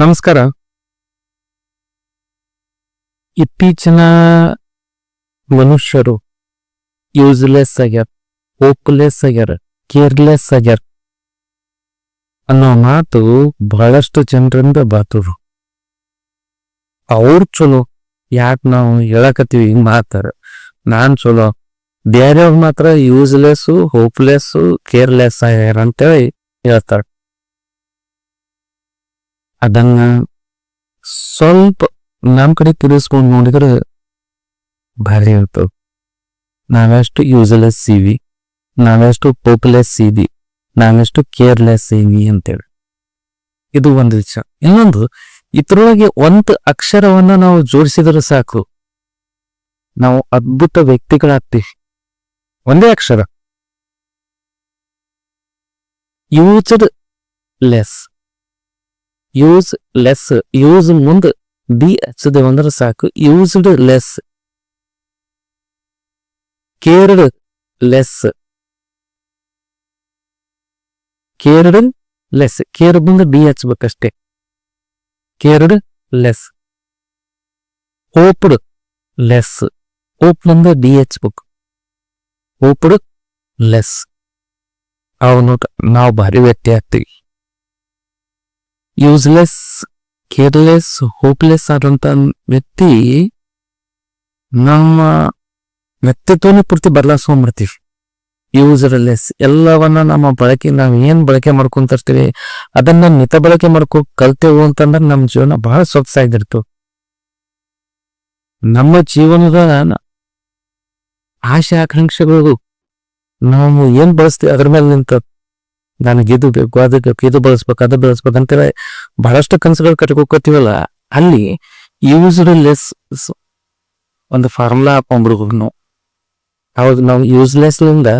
ನಮಸ್ಕಾರ. ಇತ್ತೀಚಿನ ಮನುಷ್ಯರು ಯೂಸ್ಲೆಸ್ ಆಗ್ಯಾರ ಹೋಪ್ಲೆಸ್ ಆಗ್ಯಾರ ಕೇರ್ಲೆಸ್ ಆಗ್ಯಾರ ಅನ್ನೋ ಮಾತು ಬಹಳಷ್ಟು ಜನರಿಂದ ಬಾತರು ಅವ್ರು ಚಲೋ, ಯಾಕೆ ನಾವು ಹೇಳಕತ್ತೀವಿ ಹಿಂಗ್ ಮಾತಾರ ನಾನ್ ಚಲೋ ಬೇರೆಯವ್ರು ಮಾತ್ರ ಯೂಸ್ಲೆಸ್ ಹೋಪ್ಲೆಸ್ ಕೇರ್ಲೆಸ್ ಆಗ್ಯಾರ ಅಂತೇಳಿ ಹೇಳ್ತಾರ. ಅದನ್ನ ಸ್ವಲ್ಪ ನಮ್ಮ ಕಡೆ ತಿರ್ಸ್ಕೊಂಡ್ ನೋಡಿದ್ರೆ ಭಾರಿ ಇರ್ತವೆ ನಾವೆಷ್ಟು ಯೂಸ್ಲೆಸ್ ಸೀವಿ ನಾವೆಷ್ಟು ಪೋಪ್ಲೆಸ್ ಇವಿ, ನಾವೆಷ್ಟು ಕೇರ್ಲೆಸ್ ಇವಿ ಅಂತೇಳಿ. ಇದು ಒಂದು ವಿಷಯ ಇನ್ನೊಂದು, ಇದ್ರೊಳಗೆ ಒಂದು ಅಕ್ಷರವನ್ನ ನಾವು ಜೋಡಿಸಿದ್ರೆ ಸಾಕು. ನಾವು ಅದ್ಭುತ ವ್ಯಕ್ತಿಗಳಾಗ್ತೀವಿ. ಒಂದೇ ಅಕ್ಷರ. Useless use less use ಮುಂದೆ ಬಿ ಹಚ್ಚದೇವು ಅಂದ್ರೆ ಸಾಕು. Used less cared less cared less care ಮುಂದೆ ಬಿ ಹಚ್ಬೇಕಷ್ಟೇ. Cared less hopeless hope ಮುಂದೆ ಬಿ ಹಚ್ಬೇಕು. ಹೋಪ್ಡ್ ಲೆಸ್ ಅವನು ನಾವು ಭಾರಿ ವ್ಯಕ್ತಿ ಆಗ್ತೀವಿ ಯೂಸ್ಲೆಸ್ ಕೇರ್ಲೆಸ್ ಹೋಪ್ಲೆಸ್ ಆದಂತ ವ್ಯಕ್ತಿ ನಮ್ಮ ವ್ಯಕ್ತಿತ್ವನೇ ಪೂರ್ತಿ ಬದಲಾಯಿಸ್ಕೊಂಡ್ಬಿಡ್ತೀವಿ. ಯೂಸರ್ಲೆಸ್ ಎಲ್ಲವನ್ನ ನಮ್ಮ ಬಳಕೆ, ನಾವು ಏನ್ ಬಳಕೆ ಮಾಡ್ಕೊಂತಿರ್ತೀವಿ, ಅದನ್ನ ಮಿತ ಬಳಕೆ ಮಾಡ್ಕೊ ಕಲ್ತೇವು ಅಂತಂದ್ರೆ ನಮ್ಮ ಜೀವನ ಬಹಳ ಸೊಗಸಾಗಿರ್ತು ನಮ್ಮ ಜೀವನದ ಆಶೆ, ಆಕಾಂಕ್ಷೆಗಳು ನಾವು ಏನ್ ಬಳಸ್ತೀವಿ ಅದ್ರ ಮೇಲೆ ನಿಂತ ನನಗೆ ಇದು ಬೇಕು ಅದು ಬೇಕು ಇದು ಬಳಸ್ಬೇಕು, ಅದು ಬಳಸ್ಬೇಕು ಅಂತೇಳಿ ಬಹಳಷ್ಟು ಕನಸುಗಳು ಕಟ್ಕೋತೀವಲ್ಲ ಅಲ್ಲಿ ಯೂಸ್ಡ್ ಲೆಸ್ ಒಂದು ಫಾರ್ಮುಲಾ ಹಾಕೊಂಡ್ಬಿಡ್ಬೇಕು ನಾವು. ಹೌದು, ನಾವು ಯೂಸ್ಲೆಸ್ಲಿಂದ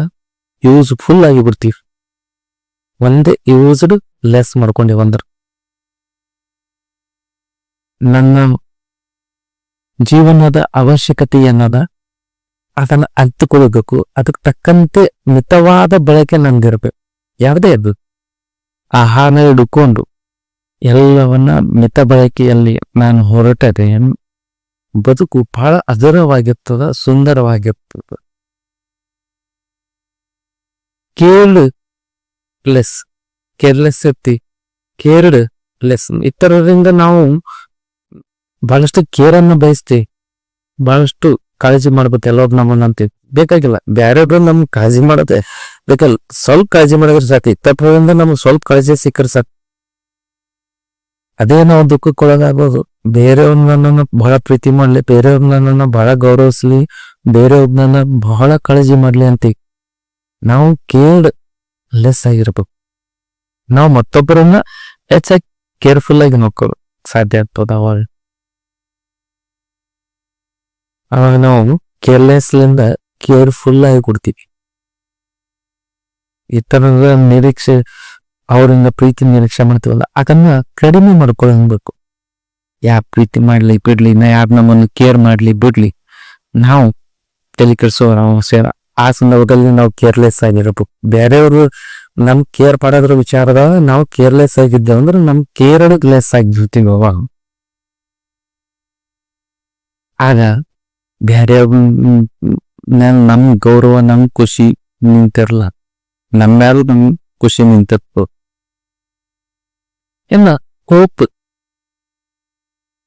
ಯೂಸ್ಫುಲ್ ಯೂಸ್ ಫುಲ್ ಆಗಿ ಬಿಡ್ತೀವಿ ಒಂದೇ ಯೂಸ್ಡ್ ಲೆಸ್ ಮಾಡ್ಕೊಂಡೇವ್ ಅಂದ್ರೆ ನನ್ನ ಜೀವನದ ಅವಶ್ಯಕತೆ ಏನದ? ಅದನ್ನು ಅರ್ಥಕೊಳ್ಬೇಕು ಅದಕ್ಕೆ ತಕ್ಕಂತೆ ಮಿತವಾದ ಬಳಕೆ ನಂದಿರ್ಬೇಕು ಯಾವುದೇ ಅದು. ಆಹಾರ ಹಿಡ್ಕೊಂಡು ಎಲ್ಲವನ್ನ ಮಿತ ಬಳಕೆಯಲ್ಲಿ ನಾನು ಹೊರಟರೆ ಬದುಕು ಬಹಳ ಅದರವಾಗಿರ್ತದ ಸುಂದರವಾಗಿರ್ತದ. ಕೇರ್ಡ್ ಲೆಸ್, ಕೇರ್ಲೆಸ್ ಇರ್ತಿ, ಕೇರ್ಡ್ ಲೆಸ್ ಇತರರಿಂದ ನಾವು ಬಹಳಷ್ಟು ಕೇರನ್ನು ಬಯಸ್ತೀವಿ. ಬಹಳಷ್ಟು ಕಾಳಜಿ ಮಾಡ್ಬೇಕು ಎಲ್ಲರೂ ನಮ್ಮನ್ನ ಅಂತೀವಿ. ಬೇಕಾಗಿಲ್ಲ. ಬೇರೆಯವ್ರು ನಮ್ ಕಾಳಜಿ ಮಾಡದೆ ಬೇಕಲ್ಲ. ಸ್ವಲ್ಪ ಕಾಳಜಿ ಮಾಡಿದ್ರೆ ಸಾಕು. ಇತ್ತಪ್ಪದಿಂದ ನಮ್ಗೆ ಸ್ವಲ್ಪ ಕಾಳಜಿ ಸಿಕ್ಕರೆ ಸಾಕು. ಅದೇ ನಾವು ದುಃಖಕ್ಕೊಳಗಾಗೋದು ಬೇರೆಯವ್ರನ್ನ ಬಹಳ ಪ್ರೀತಿ ಮಾಡ್ಲಿ. ಬೇರೆಯವ್ರನ್ನ ಬಹಳ ಗೌರವಿಸ್ಲಿ. ಬೇರೆಯವ್ರನ್ನ ಬಹಳ ಕಾಳಜಿ ಮಾಡ್ಲಿ ಅಂತ. ನಾವು ಕೇರ್ಡ್ ಲೆಸ್ ಆಗಿರ್ಬೇಕು. ನಾವು ಮತ್ತೊಬ್ಬರನ್ನ ಹೆಚ್ಚಾಗಿ ಕೇರ್ಫುಲ್ ಆಗಿ ನೋಡ್ಕೋಬೇಕು. ಸಾಧ್ಯ ಆಗ್ತದ ಅವಾಗ. ಅವಾಗ ನಾವು ಕೇರ್ಲೆಸ್ಲಿಂದ ಕೇರ್ಫುಲ್ ಆಗಿ ಕೊಡ್ತೀವಿ. ಇತರರ ನಿರೀಕ್ಷೆ ಅವರಿಂದ ಪ್ರೀತಿ ನಿರೀಕ್ಷೆ ಮಾಡ್ತೀವಲ್ಲ, ಅದನ್ನ ಕಡಿಮೆ ಮಾಡ್ಕೊಳ್ಬೇಕು ಯಾ ಪ್ರೀತಿ ಮಾಡ್ಲಿ, ಬಿಡ್ಲಿ, ನಾ ಯಾರು ನಮ್ಮನ್ನು ಕೇರ್ ಮಾಡ್ಲಿ, ಬಿಡ್ಲಿ. ನಾವು ತಲೆ ಸೇರ, ಆ ಸಂದರ್ಭದಲ್ಲಿ ನಾವು ಕೇರ್ಲೆಸ್ ಆಗಿರಬೇಕು. ಬೇರೆಯವರು ನಮ್ ಕೇರ್ ಪಡೋದ್ರ ವಿಚಾರದಾಗ ನಾವು ಕೇರ್ಲೆಸ್ ಆಗಿದ್ದೇವೆ ಅಂದ್ರೆ ನಮ್ ಕೇರ್ ಲೆಸ್ ಆಗಿರ್ತೀವಿ ಅವಾಗ. ಆಗ ಬೇರೆ ನಮ್ ಗೌರವ, ನಮ್ ಖುಷಿ ನಿಂತಿರಲ್ಲ ನಮ್ಮ ನಮ್ ಖುಷಿ ನಿಂತಿರ್ತು. ಇನ್ನ ಹೋಪ್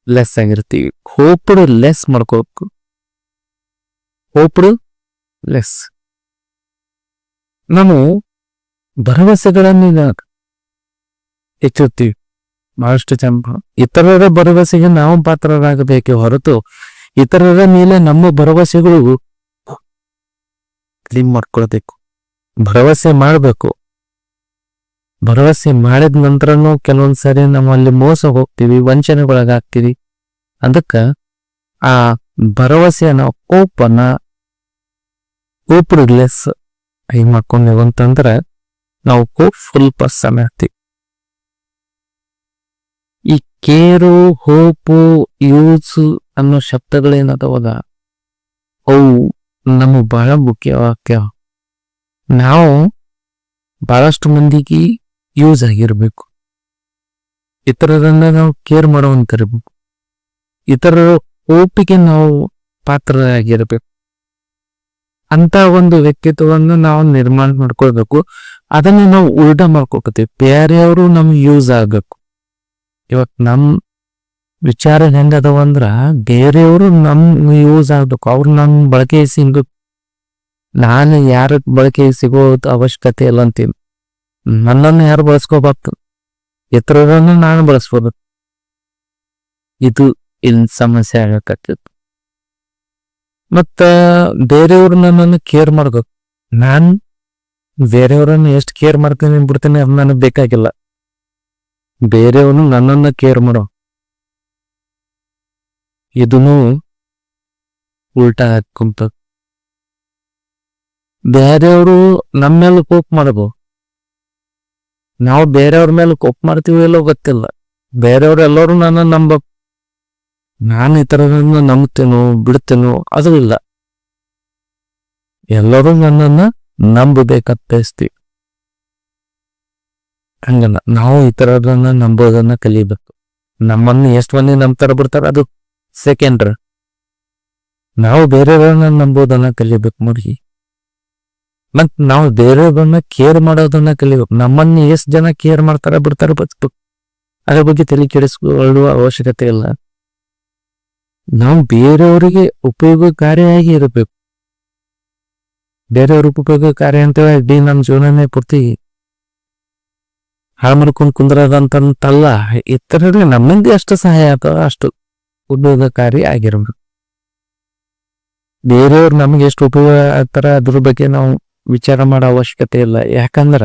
ಲೆಸ್ ಆಗಿರ್ತೀವಿ. ಹೋಪ್ಡ್ ಲೆಸ್ ಮಾಡ್ಕೋಬೇಕು ಹೋಪ್ಡ್ ಲೆಸ್ ನಾವು ಭರವಸೆಗಳನ್ನ ಹೆಚ್ಚುತ್ತೀವಿ ಬಹಳಷ್ಟು ಚಂಪ ಇತರರ ಭರವಸೆಗೆ ನಾವು ಪಾತ್ರರಾಗಬೇಕೆ ಹೊರತು ಇತರರ ಮೇಲೆ ನಮ್ಮ ಭರವಸೆಗಳು ಕ್ಲೀನ್ ಮಾಡ್ಕೊಳ್ಬೇಕು. ಭರವಸೆ ಮಾಡಬೇಕು. ಭರವಸೆ ಮಾಡಿದ ನಂತರನು ಕೆಲವೊಂದ್ಸರಿ ನಮ್ಮಲ್ಲಿ ಮೋಸ ಹೋಗ್ತೀವಿ ವಂಚನೆಗೊಳಗಾಗ್ತೀವಿ ಅದಕ್ಕ ಆ ಭರವಸೆಯನ್ನ ಓಪನ್ ಲೆಸ್ ಹೆಂಗ್ ಮಾಡ್ಕೊಂಡೇವು ಅಂತಂದ್ರೆ ನಾವು ಹೋಪ್ಫುಲ್ ಪರ್ಸನ್ ಆಗ್ತೀವಿ. ಈ ಕೇರು, ಹೋಪು, ಯೂಸ್ ಅನ್ನೋ ಶಬ್ದಗಳೇನದವಲ್ಲ, ಅವು ನಮಗ್ ಬಹಳ ಮುಖ್ಯವಾಕ್ಯ. ನಾವು ಬಹಳಷ್ಟು ಮಂದಿಗೆ ಯೂಸ್ ಆಗಿರಬೇಕು. ಇತರರನ್ನ ನಾವು ಕೇರ್ ಮಾಡುವಂತಿರ್ಬೇಕು ಇತರರ ಒಪ್ಪಿಗೆ ನಾವು ಪಾತ್ರರಾಗಿರಬೇಕು. ಅಂತ ಒಂದು ವ್ಯಕ್ತಿತ್ವವನ್ನು ನಾವು ನಿರ್ಮಾಣ ಮಾಡ್ಕೊಳ್ಬೇಕು. ಅದನ್ನ ನಾವು ಉಲ್ಟಾ ಮಾಡ್ಕೋಕತ್ತೀವಿ ಬೇರೆಯವರು ನಮ್ಗೆ ಯೂಸ್ ಆಗ್ಬೇಕು. ಇವತ್ ನಮ್ ವಿಚಾರ ಹೆಂಗದವ ಅಂದ್ರ ಬೇರೆಯವರು ನಮ್ ಯೂಸ್ ಆಗ್ಬೇಕು. ಅವ್ರು ನಮ್ ಬಳಕೆ ಸಿಂಗ ನಾನು ಯಾರ ಬಳಕೆ ಸಿಗೋದು ಅವಶ್ಯಕತೆ ಇಲ್ಲ ಅಂತೀನಿ. ನನ್ನನ್ನು ಯಾರು ಬಳಸ್ಕೋಬಾರ್ದು? ಇತರರನ್ನು ನಾನು ಬಳಸ್ಬೋದು. ಇದು ಇಲ್ಲಿ ಸಮಸ್ಯೆ ಆಗಕತ್ತಿತ್ತು ಮತ್ತ ಬೇರೆಯವ್ರು ನನ್ನನ್ನು ಕೇರ್ ಮಾಡ್ಬೇಕು. ನಾನ್ ಬೇರೆಯವ್ರನ್ನ ಎಷ್ಟು ಕೇರ್ ಮಾಡ್ತೀನಿ ಬಿಡ್ತೀನಿ ಅದು ನನಗೆ ಬೇಕಾಗಿಲ್ಲ. ಬೇರೆಯವನು ನನ್ನನ್ನ ಕೇರ್ ಮಾಡೋ ಇದನ್ನು ಉಲ್ಟಾ ಹಾಕೊಂತ ಬೇರೆಯವರು ನಮ್ಮ ಮೇಲೆ ಕೋಪ್ ಮಾಡಬಹುದು ನಾವು ಬೇರೆಯವ್ರ ಮೇಲೆ ಕೋಪ್ ಮಾಡ್ತೀವಿ ಇಲ್ಲೋ ಗೊತ್ತಿಲ್ಲ. ಬೇರೆಯವ್ರು ಎಲ್ಲರೂ ನನ್ನ ನಂಬ ನಾನು ಈ ಥರದನ್ನ ನಂಬ್ತೇನೋ, ಬಿಡ್ತೇನೋ ಅದು ಇಲ್ಲ. ಎಲ್ಲರೂ ನನ್ನನ್ನ ನಂಬಬೇಕಂತ ಬಯಸ್ತೀವಿ ಹಂಗಲ್ಲ, ನಾವು ಈ ಥರದನ್ನ ನಂಬೋದನ್ನ ಕಲಿಬೇಕು. ನಮ್ಮನ್ನ ಎಷ್ಟು ಮಂದಿ ನಂಬ್ತಾರ ಬಿಡ್ತಾರ ಅದು ಸೆಕೆಂಡ್ರ ನಾವು ಬೇರೆಯವ್ರನ್ನ ನಂಬೋದನ್ನ ಕಲಿಬೇಕು ನೋಡಿ ಮತ್ ನಾವು ಬೇರೆಯವ್ರನ್ನ ಕೇರ್ ಮಾಡೋದನ್ನ ಕಲಿಬೇಕು. ನಮ್ಮನ್ನ ಎಷ್ಟ್ ಜನ ಕೇರ್ ಮಾಡ್ತಾರ ಬಿಡ್ತಾರ ಬದುಕು ಅದ್ರ ಬಗ್ಗೆ ತಲೆ ಕೆಡಿಸ್ಕೊಳ್ಳುವ ಅವಶ್ಯಕತೆ ಇಲ್ಲ. ನಾವು ಬೇರೆಯವರಿಗೆ ಉಪಯೋಗಕಾರಿಯಾಗಿ ಇರಬೇಕು. ಬೇರೆಯವ್ರ ಉಪಯೋಗಕಾರಿ ಅಂತ ಇಡೀ ನಮ್ಮ ಜೀವನನೇ ಪೂರ್ತಿ ಹಾಳು ಮಾಡ್ಕೊಂಡು ಕುಂದ್ರದಂತಲ್ಲ ಇತರರಿಗೆ ನಮ್ಮಿಂದ ಎಷ್ಟು ಸಹಾಯ ಆಗ್ತದ ಅಷ್ಟು. ಉಪಯೋಗಕಾರಿ ಆಗಿರಬೇಕು. ಬೇರೆಯವ್ರು ನಮ್ಗೆ ಎಷ್ಟು ಉಪಯೋಗ ಆಗ್ತಾರ ಅದ್ರ ಬಗ್ಗೆ ನಾವು ವಿಚಾರ ಮಾಡೋ ಅವಶ್ಯಕತೆ ಇಲ್ಲ. ಯಾಕಂದ್ರ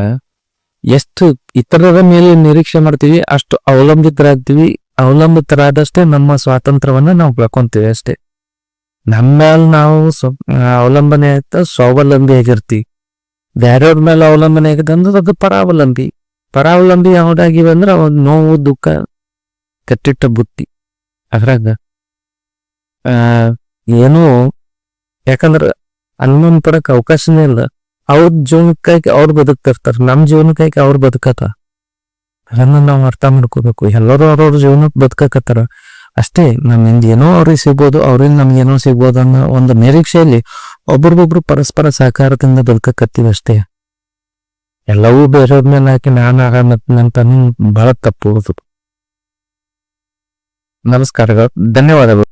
ಎಷ್ಟು ಇತರರ ಮೇಲೆ ನಿರೀಕ್ಷೆ ಮಾಡ್ತೀವಿ, ಅಷ್ಟು ಅವಲಂಬಿತರಾಗ್ತೀವಿ. ಅವಲಂಬಿತರಾದಷ್ಟೇ ನಮ್ಮ ಸ್ವಾತಂತ್ರ್ಯವನ್ನ ನಾವು ಕಳ್ಕೊಂತೀವಿ ಅಷ್ಟೇ. ನಮ್ಮ ಮೇಲೆ ನಾವು ಸ್ವ, ಅವಲಂಬನೆ ಆಯ್ತಾ, ಸ್ವಾವಲಂಬಿ ಆಗಿರ್ತೀವಿ ಬೇರೆಯವ್ರ ಮೇಲೆ ಅವಲಂಬನೆ ಆಗಿದೆ ಅದು ಪರಾವಲಂಬಿ. ಪರಾವಲಂಬಿ ಯಾವ್ದಾಗಿವೆ ಅಂದ್ರೆ ನೋವು, ದುಃಖ, ಕಟ್ಟಿಟ್ಟ ಬುತ್ತಿ. ಅದ್ರಾಗ ಏನೋ, ಯಾಕಂದ್ರ ಅನುಮಾನ ಪಡಕ್ ಅವಕಾಶನೇ ಇಲ್ಲ. ಅವ್ರ ಜೀವನಕ್ಕಾಗಿ ಅವ್ರು ಬದುಕ್ತಿರ್ತಾರ, ನಮ್ ಜೀವನಕ್ಕಾಗಿ ಅವ್ರು ಬದುಕತ್ತ. ಅದನ್ನ ನಾವು ಅರ್ಥ ಮಾಡ್ಕೋಬೇಕು. ಎಲ್ಲರೂ ಅವ್ರವ್ರ ಜೀವನಕ್ಕೆ ಬದುಕಕತ್ತಾರ. ಅಷ್ಟೇ, ನಮ್ಮಿಂದ ಏನೋ ಅವ್ರಿಗೆ ಸಿಗ್ಬೋದು, ಅವ್ರಿಂದ ನಮ್ಗೇನೋ ಸಿಗ್ಬೋದು ಅನ್ನೋ ಒಂದು ನಿರೀಕ್ಷೆಯಲ್ಲಿ ಒಬ್ರಿಗೊಬ್ರು ಪರಸ್ಪರ ಸಹಕಾರದಿಂದ ಬದುಕಕತ್ತೀವಿ ಅಷ್ಟೇ. ಎಲ್ಲವೂ ಬೇರೆಯವ್ರ ಮೇಲೆ ಹಾಕಿ ನಾನು ತನ್ನ ಬಹಳ ತಪ್ಪು ನಮಸ್ಕಾರಗಳು. ಧನ್ಯವಾದಗಳು.